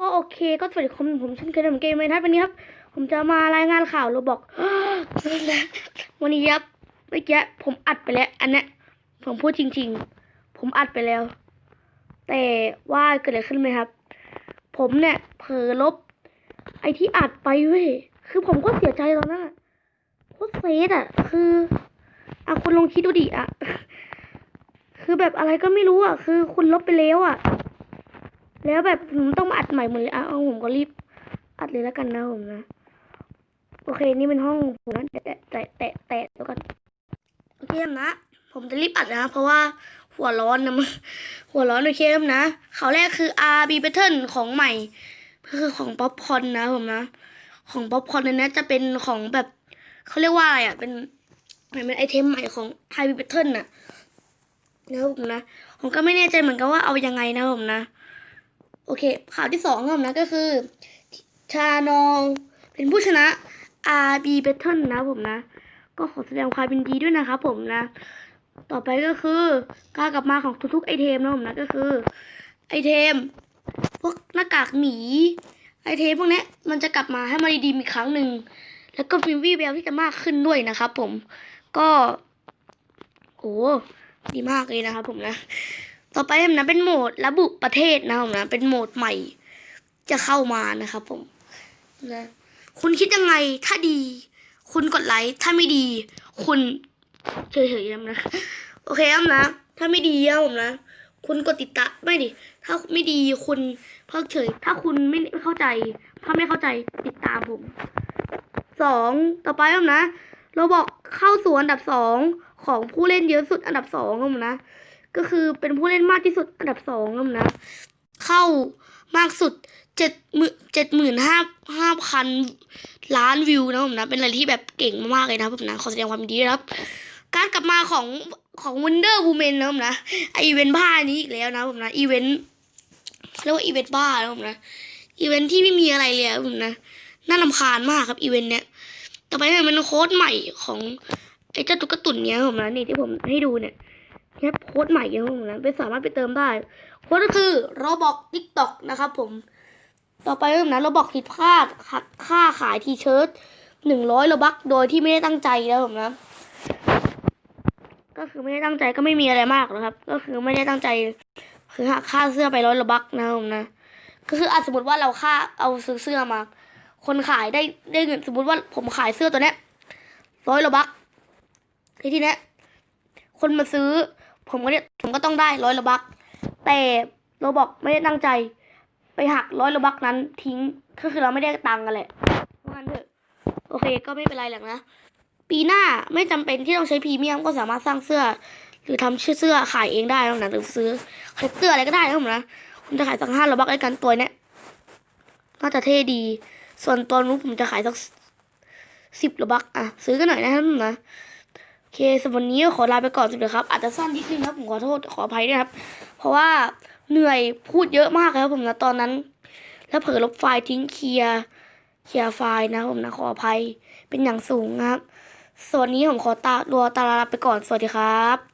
ก็โอเคก็สวัสดีครับผมเช่นเคยเหมือนเกมเลยนวันนี้ครับ ผมจะมารายงานข่าวเราบอกวันนี้ครับเมื่อกี้ผมอัดไปแล้ว อันนี้ผมพูดจริง ๆ ผมอัดไปแล้ว แต่ว่าเกิดอะไรขึ้นไหมครับ ผมเนี่ยเผลอลบ ไอที่อัดไปเว้ยคือผมก็เสียใจตอนนั้นะโคตรเซดอะคืออะคุณลองคิดดูดิอะ คือแบบอะไรก็ไม่รู้อะ คือคุณลบไปแล้วอะ แล้วแบบผมต้องมาอัดใหม่หมดเลยอะเอาผมก็รีบอัดเลยแล้วกันนะผมนะ โอเคนี่เป็นห้องผมนะแต่แต่แต่แต่แล้วกันโอเคนะผมจะรีบอัดนะ เพราะว่าหัวร้อนนะมึงหัวร้อนโอเคครับนะข่าแรกคือ RB Pattern ของใหม่คือของป๊อปคอนนะผมนะ ของป๊อปคอนในนี้จะเป็นของแบบเขาเรียกว่าอะไรอะเป็นเหมือนเป็นไอเทมใหม่ของ RB Pattern น่ะนะผมนะ ผมก็ไม่แน่ใจเหมือนกันว่าเอายังไงนะผมนะ โอเค ข่าวที่สองครับผมนะก็คือ ชานองเป็นผู้ชนะ RB Battle นะผมนะ ก็ขอแสดงความยินดีด้วยนะครับผมนะ ต่อไปก็คือการกลับมาของทุกๆไอเทมนะผมนะก็คือ ไอเทม พวกหน้ากากหมี ไอเทมพวกนี้มันจะกลับมาให้มาดีๆอีกครั้งหนึ่งแล้วก็ฟิลวี่แววที่จะมากขึ้นด้วยนะครับผมก็โอ้ดีมากเลยนะครับผมนะ ต่อไปผมนะเป็นโหมดระบุประเทศนะผมนะเป็นโหมดใหม่ จะเข้ามานะครับผมนะคุณคิดยังไงถ้าดี คุณกดไลค์ถ้าไม่ดี คุณเฉยๆนะโอเคครับนะ ถ้าไม่ดีครับผมนะคุณกดติดตามไม่ดิ ถ้าไม่ดีคุณเพิกเฉย ถ้าคุณไม่ไม่เข้าใจ ถ้าไม่เข้าใจติดตามผมสองต่อไปครับนะเราบอกเข้าสู่อันดับสองของผู้เล่นเยอะสุดอันดับสองครับผมนะ ก็คือเป็นผู้เล่นมากที่สุดอันดับสองครับผมนะ เข้ามากสุดเจ็ดหมื่นเจ็ดหมื่นห้าห้าพันล้านวิวนะผมนะ เป็นอะไรที่แบบเก่งมากๆเลยนะผมนะ ขอแสดงความดีครับ การกลับมาของของ Wonder Woman นนะผมนะไออีเวนต์บ้านี้อีกแล้วนะผมนะอีเวนต์เรียกว่าอีเวนต์บ้านะผมนะอีเวนต์ที่ไม่มีอะไรเลยผมนะน่าลำคาญมากครับอีเวนต์เนี้ยต่อไปเนี่ยมันโค้ดใหม่ของไอ้เจ้าตุ๊กตุ่นเนี้ยผมนะนี่ที่ผมให้ดูเนี่ย เนี่โค้ดใหม่ยังผมนะไปสามารถไปเติมได้โค้ดก็คือโรบอกทิกตอกนะครับผม ต่อไปผมนะโรบอกผิดพลาดหักค่าขายทีเชิร์ตหนึ่งร้อยโลบักโดยที่ไม่ได้ตั้งใจแล้วผมนะก็คือไม่ได้ตั้งใจก็ไม่มีอะไรมากหรอกครับ ก็คือไม่ได้ตั้งใจ คือหักค่าเสื้อไปร้อยโลบักนะผมนะก็คืออาสมมติว่าเราค่าเอาซื้อเสื้อมา คนขายได้ได้เงินสมมติว่าผมขายเสื้อตัวเนี้ยร้อยโลบักทีทีเนี้ยคนมาซื้อ ผมก็เนี่ยผมก็ต้องได้ร้อยละบักแต่เราบอกไม่ได้ตั้งใจ ไปหักร้อยละบักนั้นทิ้งก็คือเราไม่ได้ตังค์กันแหละเพราะงั้นเถอะโอเคก็ไม่เป็นไรหรอกนะ ปีหน้าไม่จำเป็นที่ต้องใช้พรีเมียมก็สามารถสร้างเสื้อ หรือทำชื่อเสื้อขายเองได้นะหรือซื้อคาแรคเตออะไรก็ได้นะผมนะผมจะขายสักห้าละบักด้วยกันตัวเนี้ยน่าจะเท่ดี ส่วนตัวนู้ผมจะขายสักสิบละบักอะซื้อกันหน่อยนะครับนะ เคสวันนี้ขอลาไปก่อนสิครับ อาจจะสั้นนิดนึงครับผมขอโทษขออภัยด้วยครับ เพราะว่าเหนื่อยพูดเยอะมากครับผมนะตอนนั้น แล้วเผลอลบไฟล์ทิ้งเคลียร์เคลียร์ไฟล์นะผมนะขออภัยเป็นอย่างสูงนะครับส่วนนี้ผมขอตาลัวตาลาไปก่อนสวัสดีครับ